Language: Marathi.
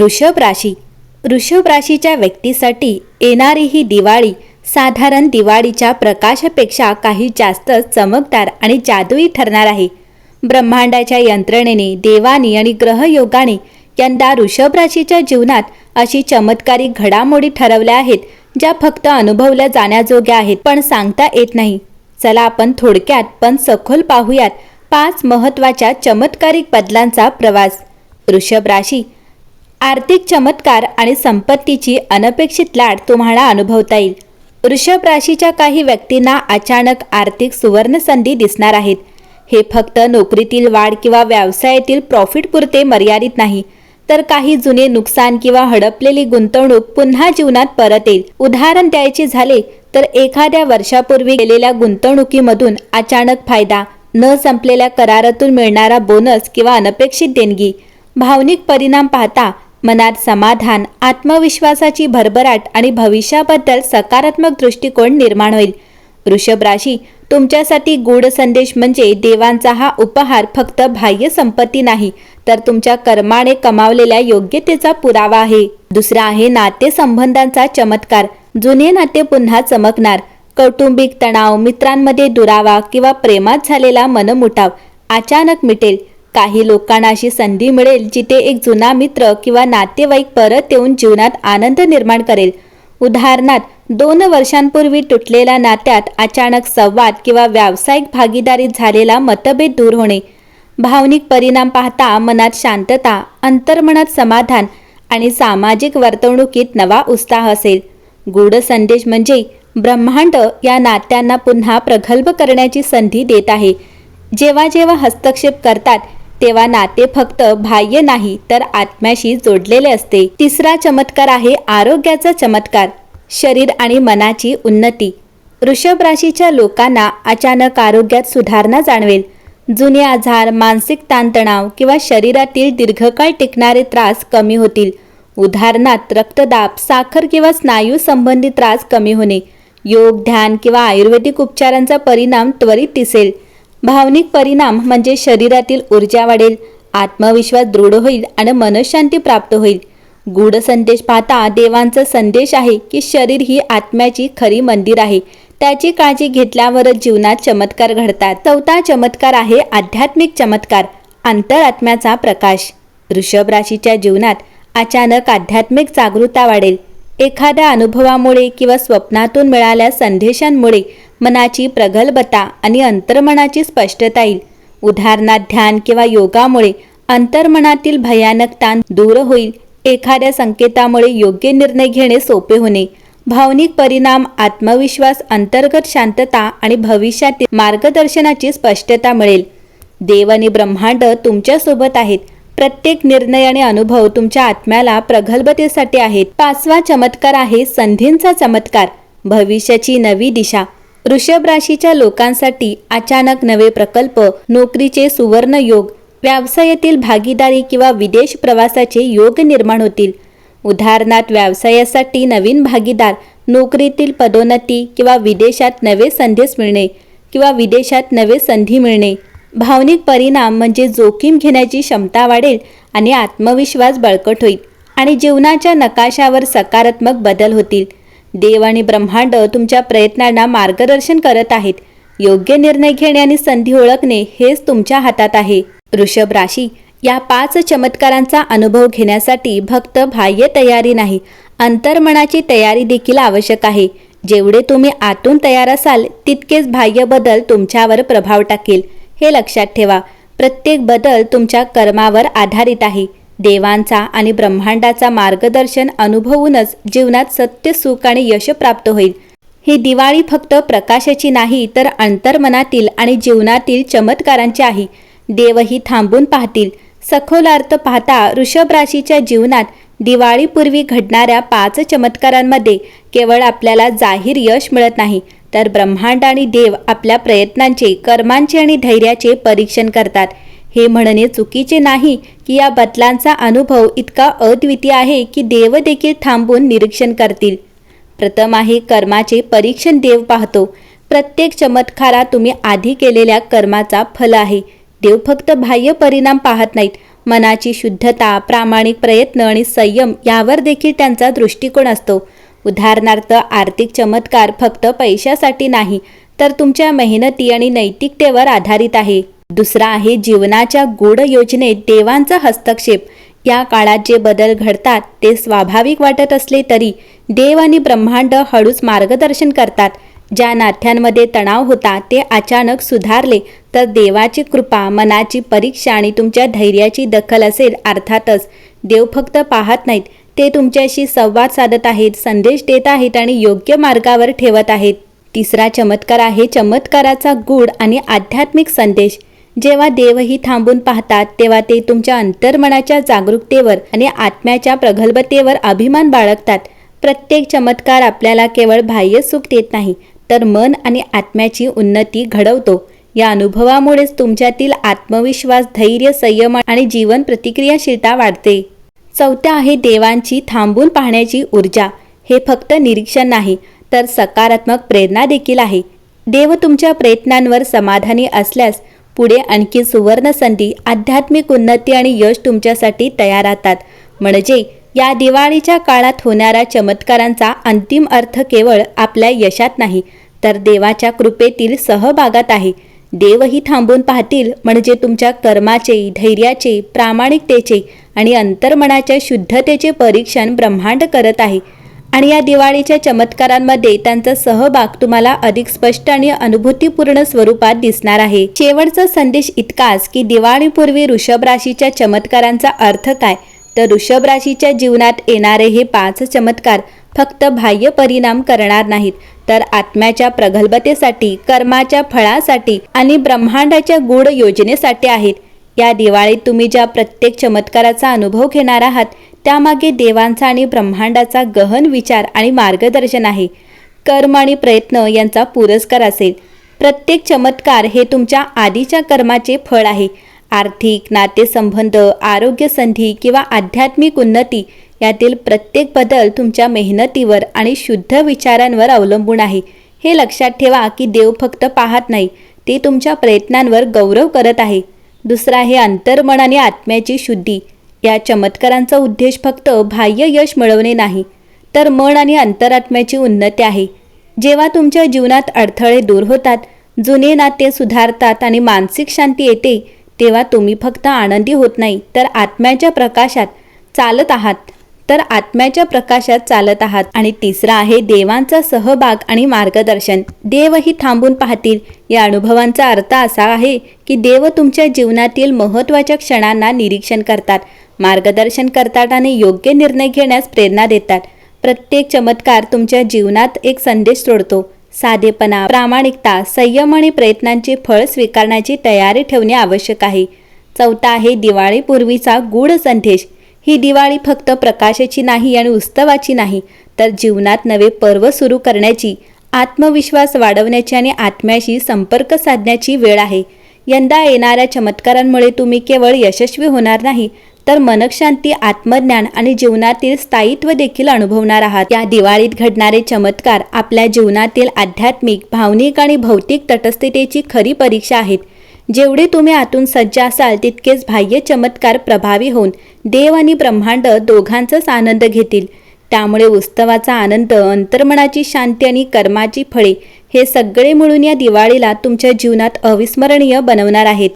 वृषभ राशी. वृषभ राशीच्या व्यक्तीसाठी येणारी ही दिवाळी साधारण दिवाळीच्या प्रकाशापेक्षा काही जास्त चमकदार आणि जादुई ठरणार आहे. ब्रह्मांडाच्या यंत्रणेने देवानी आणि ग्रहयोगाने यंदा वृषभ राशीच्या जीवनात अशी चमत्कारी घडामोडी ठरवल्या आहेत ज्या फक्त अनुभवल्या जाण्याजोग्या आहेत पण सांगता येत नाही. चला आपण थोडक्यात पण सखोल पाहूयात पाच महत्त्वाच्या चमत्कारिक बदलांचा प्रवास. वृषभ राशी आर्थिक चमत्कार आणि संपत्तीची अनपेक्षित लाट तुम्हाला अनुभवता येईल. वृषभ राशीच्या काही व्यक्तींना अचानक आर्थिक सुवर्णसंधी दिसणार आहेत. हे फक्त नोकरीतील वाढ किंवा व्यवसायातील प्रॉफिट पुरते मर्यादित नाही. तर काही जुने नुकसान किंवा हडपलेली गुंतवणूक पुन्हा जीवनात परत येईल. उदाहरण द्यायचे झाले तर एखाद्या वर्षापूर्वी केलेल्या गुंतवणुकीमधून अचानक फायदा न संपलेल्या करारातून मिळणारा बोनस किंवा अनपेक्षित देणगी. भावनिक परिणाम पाहता मनात समाधान आत्मविश्वासाची भरभराट आणि भविष्याबद्दल सकारात्मक दृष्टिकोन निर्माण होईल. वृषभ राशी तुमच्यासाठी गूढ संदेश म्हणजे देवांचा हा उपहार फक्त बाह्य संपत्ती नाही तर तुमच्या कर्माने कमावलेल्या योग्यतेचा पुरावा आहे. दुसरा आहे नातेसंबंधांचा चमत्कार. जुने नाते पुन्हा चमकणार. कौटुंबिक तणाव मित्रांमध्ये दुरावा किंवा प्रेमात झालेला मनमुटाव अचानक मिटेल. काही लोकांना अशी संधी मिळेल जिथे एक जुना मित्र किंवा नातेवाईक परत येऊन जीवनात आनंद निर्माण करेल. उदाहरणार्थ दोन वर्षांपूर्वी तुटलेल्या नात्यात अचानक संवाद किंवा व्यावसायिक भागीदारीत झालेला मतभेद दूर होणे. भावनिक परिणाम पाहता मनात शांतता अंतर्मनात समाधान आणि सामाजिक वर्तवणुकीत नवा उत्साह असेल. गूढ संदेश म्हणजे ब्रह्मांड या नात्यांना पुन्हा प्रगल्भ करण्याची संधी देत आहे. जेव्हा जेव्हा हस्तक्षेप करतात तेव्हा नाते फक्त बाह्य नाही तर आत्म्याशी जोडलेले असते. तिसरा चमत्कार आहे आरोग्याचा चमत्कार. शरीर आणि मनाची उन्नती. वृषभ राशीच्या लोकांना अचानक आरोग्यात सुधारणा जाणवेल. जुने आजार मानसिक ताणतणाव किंवा शरीरातील दीर्घकाळ टिकणारे त्रास कमी होतील. उदाहरणार्थ रक्तदाब साखर किंवा स्नायू संबंधी त्रास कमी होणे. योग ध्यान किंवा आयुर्वेदिक उपचारांचा परिणाम त्वरित दिसेल. भावनिक परिणाम म्हणजे शरीरातील ऊर्जा वाढेल आत्मविश्वास दृढ होईल आणि मनशांती प्राप्त होईल. गूढ संदेश पाहता देवांचा संदेश आहे की शरीर ही आत्म्याची खरी मंदिर आहे. त्याची काळजी घेतल्यावरच जीवनात चमत्कार घडतात. चौथा चमत्कार आहे आध्यात्मिक चमत्कार अंतरात्म्याचा प्रकाश. वृषभ राशीच्या जीवनात अचानक आध्यात्मिक जागृता वाढेल. एखाद्या अनुभवामुळे किंवा स्वप्नातून मिळाल्या संदेशांमुळे मनाची प्रगल्भता आणि अंतर्मनाची स्पष्टता येईल. उदाहरणार्थ ध्यान किंवा योगामुळे अंतर्मनातील भयानक ताण दूर होईल. एखाद्या संकेतामुळे योग्य निर्णय घेणे सोपे होणे. भावनिक परिणाम आत्मविश्वास अंतर्गत शांतता आणि भविष्यातील मार्गदर्शनाची स्पष्टता मिळेल. देव आणि ब्रह्मांड तुमच्यासोबत आहेत. प्रत्येक निर्णय आणि अनुभव तुमच्या आत्म्याला प्रगल्भतेसाठी आहेत. पाचवा चमत्कार आहे संधींचा चमत्कार. भविष्याची नवी दिशा. वृषभ राशीच्या लोकांसाठी अचानक नवे प्रकल्प नोकरीचे सुवर्ण योग व्यवसायातील भागीदारी किंवा विदेश प्रवासाचे योग निर्माण होतील. उदाहरणार्थ व्यवसायासाठी नवीन भागीदार नोकरीतील पदोन्नती किंवा विदेशात नवे संदेश मिळणे किंवा विदेशात नवे संधी मिळणे. भावनिक परिणाम म्हणजे जोखीम घेण्याची क्षमता वाढेल आणि आत्मविश्वास बळकट होईल आणि जीवनाच्या नकाशावर सकारात्मक बदल होतील. देव आणि ब्रह्मांड तुमच्या प्रयत्नांना मार्गदर्शन करत आहेत. योग्य निर्णय घेणे आणि संधी ओळखणे हेच तुमच्या हातात आहे. वृषभ राशी या पाच चमत्कारांचा अनुभव घेण्यासाठी फक्त बाह्य तयारी नाही अंतर्मनाची तयारी देखील आवश्यक आहे. जेवढे तुम्ही आतून तयार असाल तितकेच बाह्य बदल तुमच्यावर प्रभाव टाकेल. हे लक्षात ठेवा प्रत्येक बदल तुमच्या कर्मावर आधारित आहे. देवांचा आणि ब्रह्मांडाचा मार्गदर्शन अनुभवूनच जीवनात सत्य सुख आणि यश प्राप्त होईल. ही दिवाळी फक्त प्रकाशाची नाही तर अंतर्मनातील आणि जीवनातील चमत्कारांची आहे. देवही थांबून पाहतील. सखोल अर्थ पाहता ऋषभ राशीच्या जीवनात दिवाळीपूर्वी घडणाऱ्या पाच चमत्कारांमध्ये केवळ आपल्याला जाहीर यश मिळत नाही तर ब्रह्मांड आणि देव आपल्या प्रयत्नांचे कर्मांचे आणि धैर्याचे परीक्षण करतात. हे म्हणणे चुकीचे नाही की या बदलांचा अनुभव इतका अद्वितीय आहे की देव देखील थांबून निरीक्षण करतील. प्रथम आहे कर्माचे परीक्षण देव पाहतो. प्रत्येक चमत्कारा तुम्ही आधी केलेल्या कर्माचा फल आहे. देव फक्त बाह्य परिणाम पाहत नाहीत. मनाची शुद्धता प्रामाणिक प्रयत्न आणि संयम यावर देखील त्यांचा दृष्टिकोन असतो. उदाहरणार्थ आर्थिक चमत्कार फक्त पैशासाठी नाही तर तुमच्या मेहनती आणि नैतिकतेवर आधारित आहे. दुसरा आहे जीवनाच्या गूढ योजनेत देवांचा हस्तक्षेप. या काळात जे बदल घडतात ते स्वाभाविक वाटत असले तरी देव आणि ब्रह्मांड हळूच मार्गदर्शन करतात. ज्या नात्यांमध्ये तणाव होता ते अचानक सुधारले तर देवाची कृपा मनाची परीक्षा आणि तुमच्या धैर्याची दखल असेल अर्थातच देव फक्त पाहत नाहीत ते तुमच्याशी संवाद साधत आहेत संदेश देत आहेत आणि योग्य मार्गावर ठेवत आहेत. तिसरा चमत्कार आहे चमत्काराचा गूढ आणि आध्यात्मिक संदेश. जेव्हा देवही थांबून पाहतात तेव्हा ते तुमच्या अंतर्मनाच्या जागरूकतेवर आणि आत्म्याच्या प्रगल्भतेवर अभिमान बाळगतात. प्रत्येक चमत्कार आपल्याला केवळ बाह्य सुख देत नाही तर मन आणि आत्म्याची उन्नती घडवतो. या अनुभवामुळेच तुमच्यातील आत्मविश्वास धैर्य संयम आणि जीवन प्रतिक्रियाशीलता वाढते. चौथ्या आहे देवांची थांबून पाहण्याची ऊर्जा. हे फक्त निरीक्षण नाही तर सकारात्मक प्रेरणा देखील आहे. देव तुमच्या प्रयत्नांवर समाधानी असल्यास पुढे आणखी सुवर्णसंधी आध्यात्मिक उन्नती आणि यश तुमच्यासाठी तयार राहतात. म्हणजे या दिवाळीच्या काळात होणाऱ्या चमत्कारांचा अंतिम अर्थ केवळ आपल्या यशात नाही तर देवाच्या कृपेतील सहभागात आहे. देवही थांबून पाहतील म्हणजे तुमच्या कर्माचे धैर्याचे प्रामाणिकतेचे आणि अंतर्मनाच्या शुद्धतेचे परीक्षण ब्रह्मांड करत आहे. आणि या दिवाळीच्या चमत्कारांमध्ये त्यांचा सहभाग तुम्हाला अधिक स्पष्ट आणि अनुभूतीपूर्ण स्वरूपात दिसणार आहे. शेवटचा संदेश इतकाच की दिवाळीपूर्वी वृषभ राशीच्या चमत्कारांचा अर्थ काय? तर वृषभ राशीच्या जीवनात येणारे हे पाच चमत्कार फक्त बाह्य परिणाम करणार नाहीत. तर आत्म्याच्या प्रगल्भतेसाठी कर्माच्या फळासाठी आणि ब्रह्मांडाच्या गूढ योजनेसाठी आहेत. या दिवाळीत तुम्ही ज्या प्रत्येक चमत्काराचा अनुभव घेणार आहात त्यामागे देवांचा आणि ब्रह्मांडाचा गहन विचार आणि मार्गदर्शन आहे. कर्म आणि प्रयत्न यांचा पुरस्कार असेल. प्रत्येक चमत्कार हे तुमच्या आधीच्या कर्माचे फळ आहे. आर्थिक नातेसंबंध आरोग्य संधी किंवा आध्यात्मिक उन्नती यातील प्रत्येक बदल तुमच्या मेहनतीवर आणि शुद्ध विचारांवर अवलंबून आहे. हे लक्षात ठेवा की देव फक्त पाहत नाही ते तुमच्या प्रयत्नांवर गौरव करत आहे. दुसरा आहे अंतर्मन आणि आत्म्याची शुद्धी. या चमत्कारांचा उद्देश फक्त बाह्य यश मिळवणे नाही तर मन आणि अंतरात्म्याची उन्नती आहे. जेव्हा तुमच्या जीवनात अडथळे दूर होतात जुने नाते सुधारतात आणि मानसिक शांती येते तेव्हा तुम्ही फक्त आनंदी होत नाही तर आत्म्याच्या प्रकाशात चालत आहात. तर आत्म्याच्या प्रकाशात चालत आहात आणि तिसरा आहे देवांचा सहभाग आणि मार्गदर्शन. देवही थांबून पाहतील. या अनुभवांचा अर्थ असा आहे की देव तुमच्या जीवनातील महत्त्वाच्या क्षणांना निरीक्षण करतात. मार्गदर्शन करतात आणि योग्य निर्णय घेण्यास प्रेरणा देतात. प्रत्येक चमत्कार तुमच्या जीवनात एक संदेश सोडतो. साधेपणा प्रामाणिकता संयम आणि प्रयत्नांचे फळ स्वीकारण्याची तयारी ठेवणे आवश्यक आहे. चौथा आहे दिवाळीपूर्वीचा गूढ संदेश. ही दिवाळी फक्त प्रकाशाची नाही आणि उत्सवाची नाही तर जीवनात नवे पर्व सुरू करण्याची आत्मविश्वास वाढवण्याची आणि आत्म्याशी संपर्क साधण्याची वेळ आहे. यंदा येणाऱ्या चमत्कारांमुळे तुम्ही केवळ यशस्वी होणार नाही तर मनशांती आत्मज्ञान आणि जीवनातील स्थायित्व देखील अनुभवणार आहात. या दिवाळीत घडणारे चमत्कार आपल्या जीवनातील आध्यात्मिक भावनिक आणि भौतिक तटस्थतेची खरी परीक्षा आहेत. जेवढे तुम्ही आतून सज्ज असाल तितकेच बाह्य चमत्कार प्रभावी होऊन देव आणि ब्रह्मांड दोघांचाच आनंद घेतील. त्यामुळे उत्सवाचा आनंद अंतर्मनाची शांती आणि कर्माची फळे हे सगळे मिळून या दिवाळीला तुमच्या जीवनात अविस्मरणीय बनवणार आहेत.